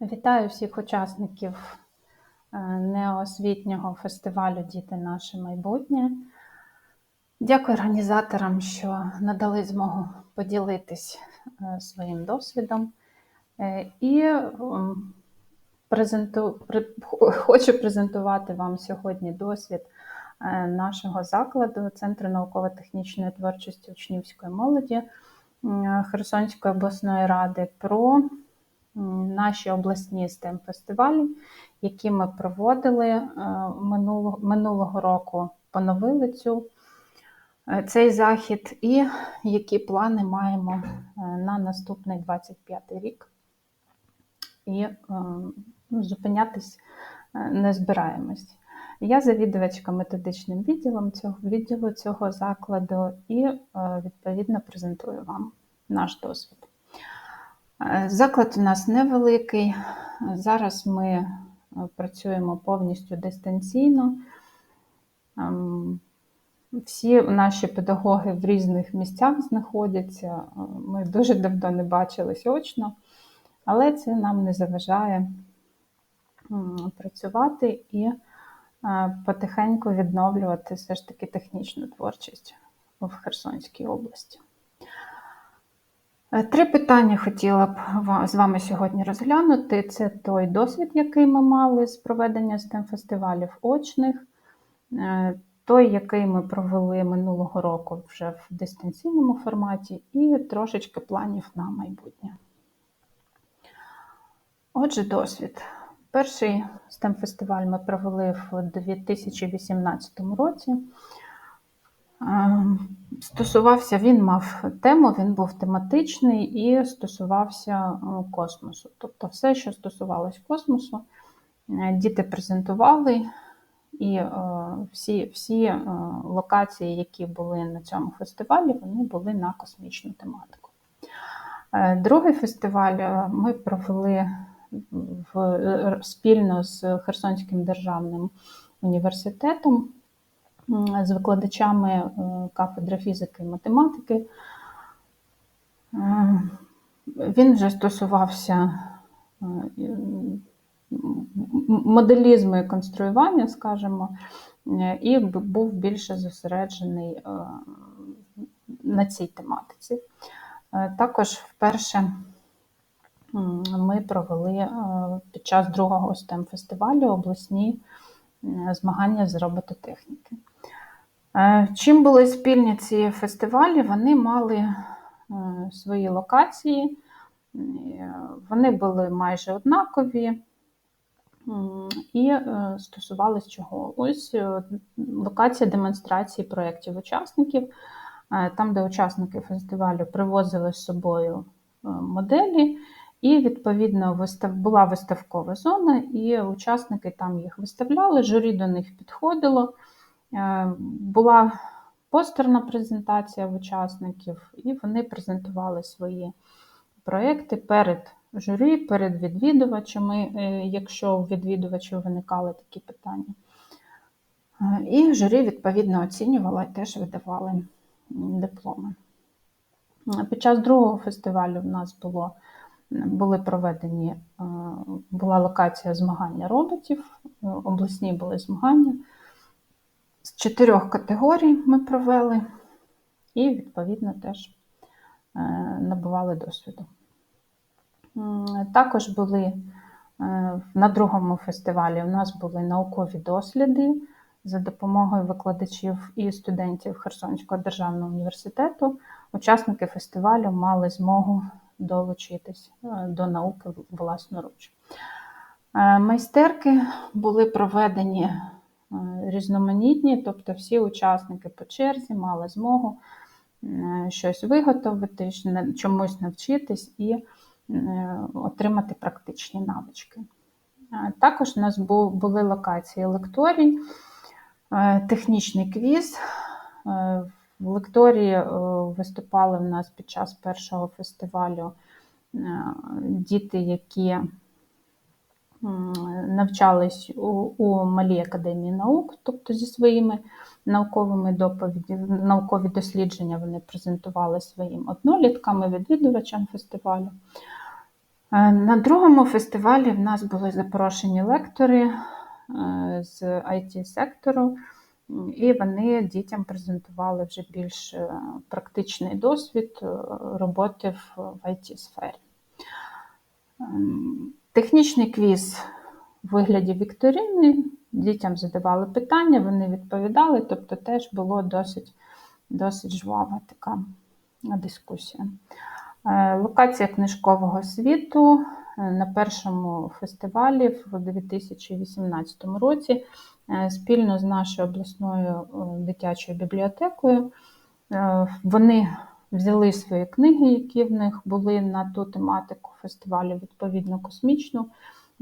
Вітаю всіх учасників е, неосвітнього фестивалю Діти наше майбутнє. Дякую організаторам, що надали змогу поділитись е, своїм досвідом. Е, І презенту... хочу презентувати вам сьогодні досвід нашого закладу Центру науково-технічної творчості учнівської молоді Херсонської обласної ради про наші обласні stem фестивалі, які ми проводили е, минулого, минулого року, поновили цю, е, цей захід, і які плани маємо е, на наступний 25 рік. І ну, зупинятись не збираємось. Я завідувачка методичним відділом цього відділу цього закладу і відповідно презентую вам наш досвід. Заклад у нас невеликий. Зараз ми е, працюємо повністю дистанційно. Ем, Всі наші педагоги в різних місцях знаходяться. Ми дуже давно не бачились очно, але це нам не заважає працювати і е, потихеньку відновлювати все ж таки технічну творчість в Херсонській області. Е, Три питання хотіла б з вами сьогодні розглянути. Це той досвід, який ми мали з проведення stem фестивалів очних, е, той, який ми провели минулого року вже в дистанційному форматі, і трошечки планів на майбутнє. Отже, досвід. Перший stem фестиваль ми провели в 2018 році. Ем, Стосувався, він мав тему, він був тематичний і стосувався е, космосу. Тобто все, що стосувалось космосу, е, діти презентували, і е, всі, всі е, локації, які були на цьому фестивалі, вони були на космічну тематику. Е, Другий фестиваль е, ми провели в, е, спільно з Херсонським державним університетом з викладачами е, кафедри фізики і математики. Е, Він вже стосувався е, моделізму і конструювання, скажімо, і був більше зосереджений на цій тематиці. Також вперше ми провели під час другого STEM фестивалю обласні змагання з робототехніки. Е, Чим були спільні ці фестивалі? Вони мали е, свої локації, е, вони були майже однакові і стосувались чого? Ось локація демонстрації проєктів учасників, там, де учасники фестивалю привозили з собою моделі, і відповідно була виставкова зона, і учасники там їх виставляли, журі до них підходило. Е, Була постерна презентація учасників, і вони презентували свої проекти перед журі, перед відвідувачами, е, якщо у відвідувачів виникали такі питання. Е, І журі відповідно оцінювала і теж видавали дипломи. Під час другого фестивалю в нас було, були проведені, була локація змагання роботів, обласні були змагання. З чотирьох категорій ми провели і, відповідно, теж е, набували досвіду. Також були е, на другому фестивалі у нас були наукові досліди за допомогою викладачів і студентів Херсонського державного університету. Учасники фестивалю мали змогу долучитись е, до науки власноруч. Майстерки були проведені різноманітні, тобто всі учасники по черзі мали змогу е, щось виготовити, чомусь навчитись і е, отримати практичні навички. Е, Також у нас були локації лекторій, е, технічний квіз. Е, В лекторії е, виступали в нас під час першого фестивалю е, діти, які навчались у, у Малій академії наук, тобто зі своїми науковими доповідями, наукові дослідження вони презентували своїм одноліткам і відвідувачам фестивалю. Е, На другому фестивалі в нас були запрошені лектори е, з IT-сектору, і вони дітям презентували вже більш е, практичний досвід роботи в IT-сфері. Ем, Технічний квіз в вигляді вікторини. Дітям задавали питання, вони відповідали, тобто теж було досить, досить жвава така дискусія. Е, Локація книжкового світу е, на першому фестивалі в 2018 році е, спільно з нашою обласною дитячою бібліотекою. Вони взяли свої книги, які в них були на ту тематику фестивалю, відповідно космічну.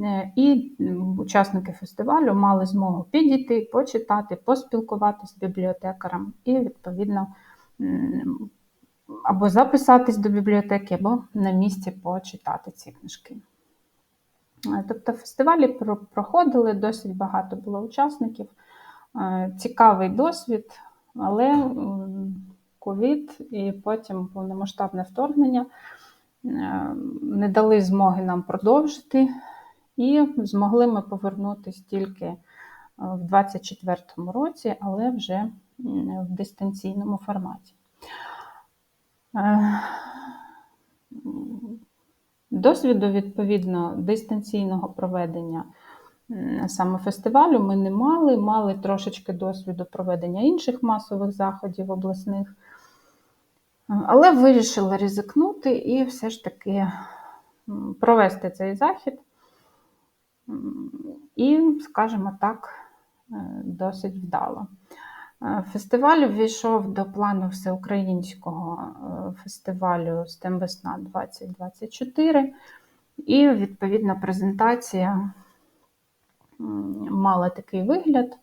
Е, І учасники фестивалю мали змогу підійти, почитати, поспілкуватися з бібліотекарем і, відповідно, або записатись до бібліотеки, або на місці почитати ці книжки. Е, Тобто фестивалі проходили, досить багато було учасників. Е, Цікавий досвід, але ковід і потім повномасштабне вторгнення не дали змоги нам продовжити, і змогли ми повернутися тільки е, в 2024 році, але вже в дистанційному форматі. Е, Досвіду, відповідно, дистанційного проведення саме фестивалю ми не мали, мали трошечки досвіду проведення інших масових заходів обласних, але вирішили ризикнути і все ж таки провести цей захід. І, скажімо так, е, досить вдало. Е, Фестиваль ввійшов до плану всеукраїнського е, фестивалю STEM Весна 2024, і відповідна презентація мала такий вигляд.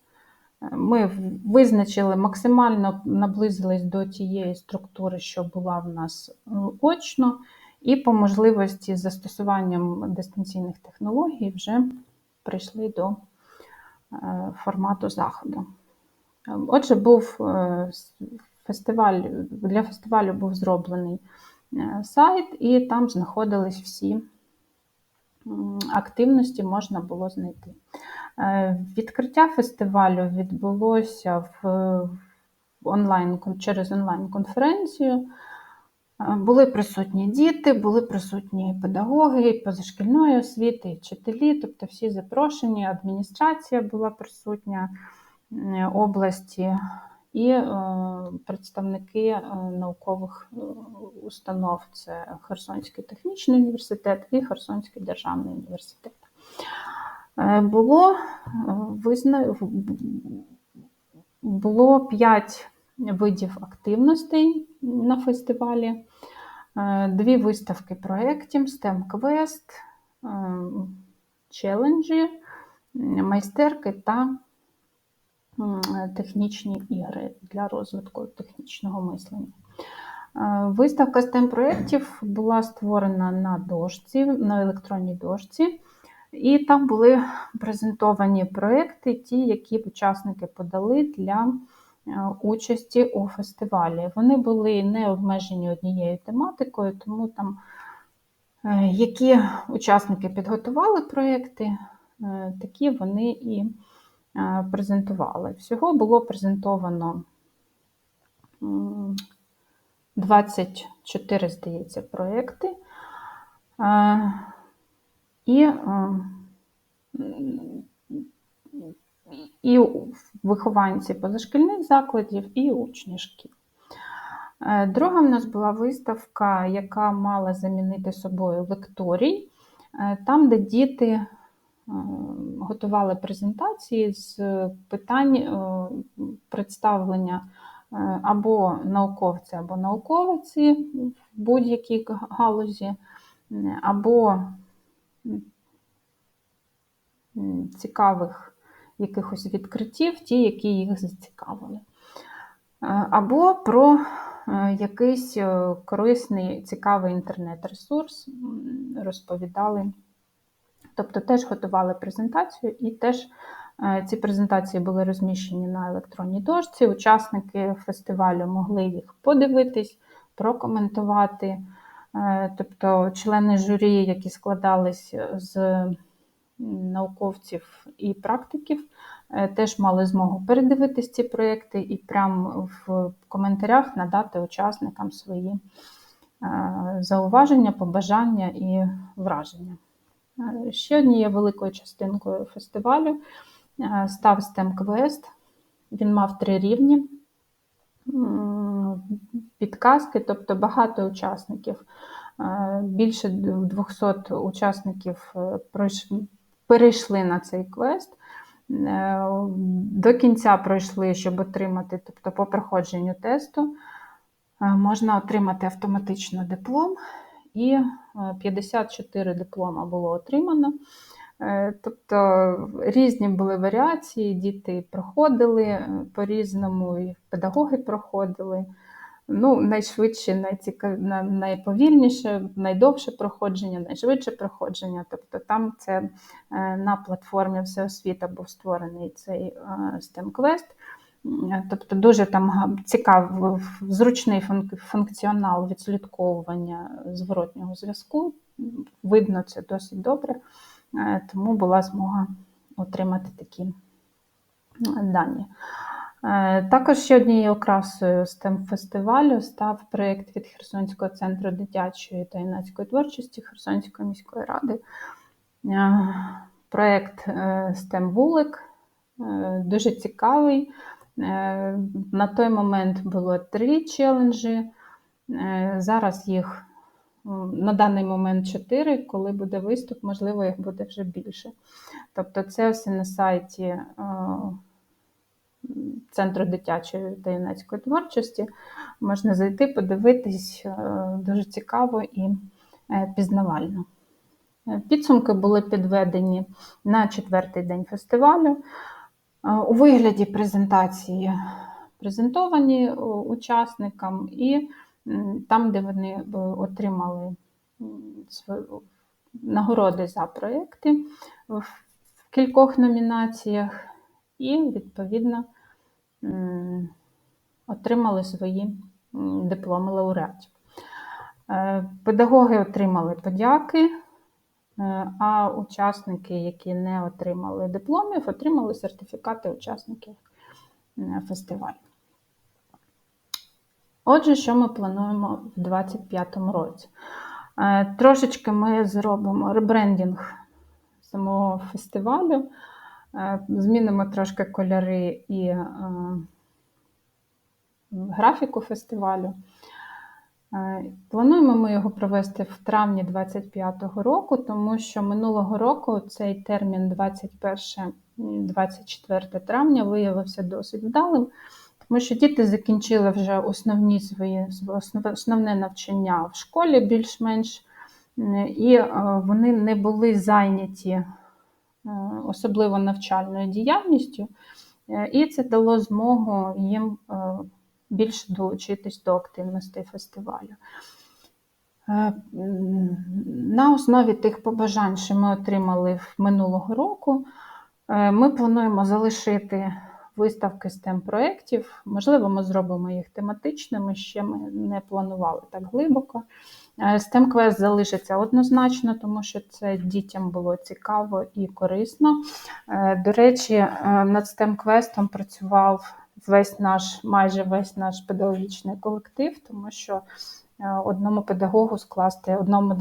Ми визначили максимально наблизились до тієї структури, що була в нас е, очно, і по можливості з застосуванням дистанційних технологій вже прийшли до е, формату заходу. Отже, був е, фестиваль, для фестивалю був зроблений сайт, і там знаходились всі активності, можна було знайти. Е, Відкриття фестивалю відбулося в онлайн, через онлайн-конференцію. Е, Були присутні діти, були присутні педагоги позашкільної освіти, вчителі, тобто всі запрошені, адміністрація була присутня області і е, представники наукових установ. Це Херсонський технічний університет і Херсонський державний університет. Е, Було е, визна... було 5 видів активностей на фестивалі, Е, дві виставки проєктів, STEM Quest, челенджі, майстерки та технічні ігри для розвитку технічного мислення. Виставка STEM проєктів була створена на дошці, на електронній дошці, і там були презентовані проекти, ті, які учасники подали для е, участі у фестивалі. Вони були не обмежені однією тематикою, тому там, е, які учасники підготували проекти, е, такі вони і презентували. Всього було презентовано 24, здається, проекти. І, е, і вихованці позашкільних закладів, і учні шкіл. Е, Друга в нас була виставка, яка мала замінити собою лекторій, е, там, де діти готували презентації з питань представлення або науковця, або науковиці в будь-якій галузі, або цікавих якихось відкриттів, ті, які їх зацікавили. Е, Або про е, якийсь е, корисний, цікавий інтернет-ресурс розповідали. Тобто теж готували презентацію, і теж ці презентації були розміщені на електронній дошці. Учасники фестивалю могли їх подивитись, прокоментувати, Тобто члени журі, які складались з науковців і практиків, е, теж мали змогу передивитись ці проєкти і прямо в коментарях надати учасникам свої е, зауваження, побажання і враження. Е, Ще однією великою частинкою фестивалю е, став STEM Quest. Він мав три рівні підказки, тобто багато учасників. Е, Більше 200 учасників е, перейшли на цей квест. Е, До кінця пройшли, щоб отримати, тобто по проходженню тесту, можна отримати автоматично диплом, і е, 54 диплома було отримано. Е, Тобто різні були варіації, діти проходили е, по-різному, і педагоги проходили. Ну, найшвидше, найціка... на- найповільніше, найдовше проходження, найшвидше проходження. Тобто там це е, на платформі Всеосвіта був створений цей STEM Quest. Тобто дуже там цікавий, зручний функціонал відслідковування зворотнього зв'язку. Видно це досить добре, тому була змога отримати такі е, дані. Е, Також ще однією окрасою STEM фестивалю став проєкт від Херсонського центру дитячої та юнацької творчості Херсонської міської ради. Е, Проєкт е, STEM Вулик е, дуже цікавий. Е, На той момент було три челенджі. Е, Зараз їх на даний момент чотири. Коли буде виступ, можливо, їх буде вже більше. Тобто, це все на сайті е, Центру дитячої та юнацької творчості. Можна зайти, подивитись, е, дуже цікаво і е, пізнавально. Підсумки були підведені на четвертий день фестивалю. У вигляді презентації презентовані учасникам, і там, де вони е, отримали нагороди за проекти в кількох номінаціях, і відповідно отримали свої дипломи лауреатів. Е, Педагоги отримали подяки, е, а учасники, які не отримали дипломів, отримали сертифікати учасників фестивалю. Отже, що ми плануємо в 2025 році? Е, Трошечки ми зробимо ребрендінг самого фестивалю, е, змінимо трошки кольори і е, графіку фестивалю. Плануємо ми його провести в травні 25-го року, тому що минулого року цей термін 21-24 травня виявився досить вдалим, тому що діти закінчили вже основні свої основ- основне навчання в школі більш-менш, і е, вони не були зайняті е, особливо навчальною діяльністю, Е, і це дало змогу їм більше долучитись до активностей фестивалю. На основі тих побажань, що ми отримали минулого року, ми плануємо залишити виставки STEM проєктів. Можливо, ми зробимо їх тематичними, ще ми не планували так глибоко. Е, STEM Quest залишиться однозначно, тому що це дітям було цікаво і корисно. Е, До речі, е, над STEM Quest працював весь наш, майже весь наш педагогічний колектив, тому що одному педагогу скласти, одному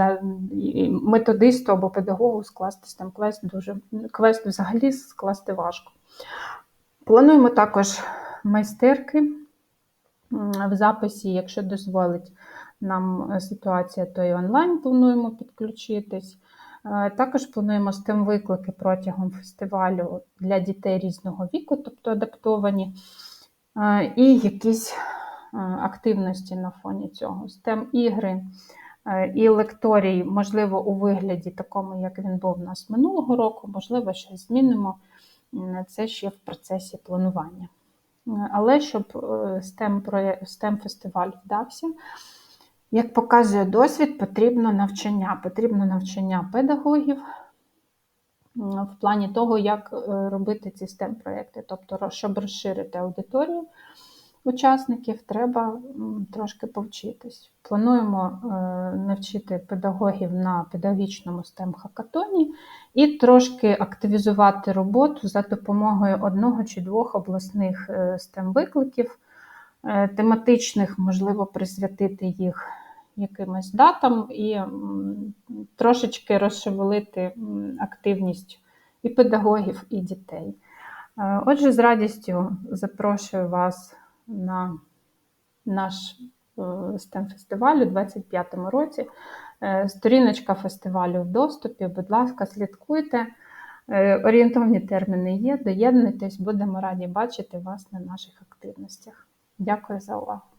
методисту або педагогу скласти STEM Quest дуже квест взагалі скласти важко. Плануємо також майстерки в записі, якщо дозволить нам е, ситуація, то і онлайн плануємо підключитись. Е, Також плануємо STEM виклики протягом фестивалю для дітей різного віку, тобто адаптовані, Е, і якісь активності на фоні цього. STEM ігри і лекторій, можливо, у вигляді такому, як він був у нас минулого року, можливо, щось змінимо. Це ще в процесі планування. Але щоб е, STEM, проє- STEM фестиваль вдався, як показує досвід, потрібно навчання. Потрібно навчання педагогів в плані того, як е, робити ці STEM-проекти, тобто щоб розширити аудиторію, учасників, треба трошки повчитись. Плануємо е, навчити педагогів на педагогічному STEM хакатоні і трошки активізувати роботу за допомогою одного чи двох обласних STEM викликів, е, тематичних, можливо, присвятити їх якимось датам і трошечки розшевелити активність і педагогів, і дітей. Е, Отже, з радістю запрошую вас на наш STEM фестиваль у 2025 році. Е, Сторіночка фестивалю в доступі. Будь ласка, слідкуйте. Е, Орієнтовні терміни є. Доєднуйтесь, будемо раді бачити вас на наших активностях. Дякую за увагу.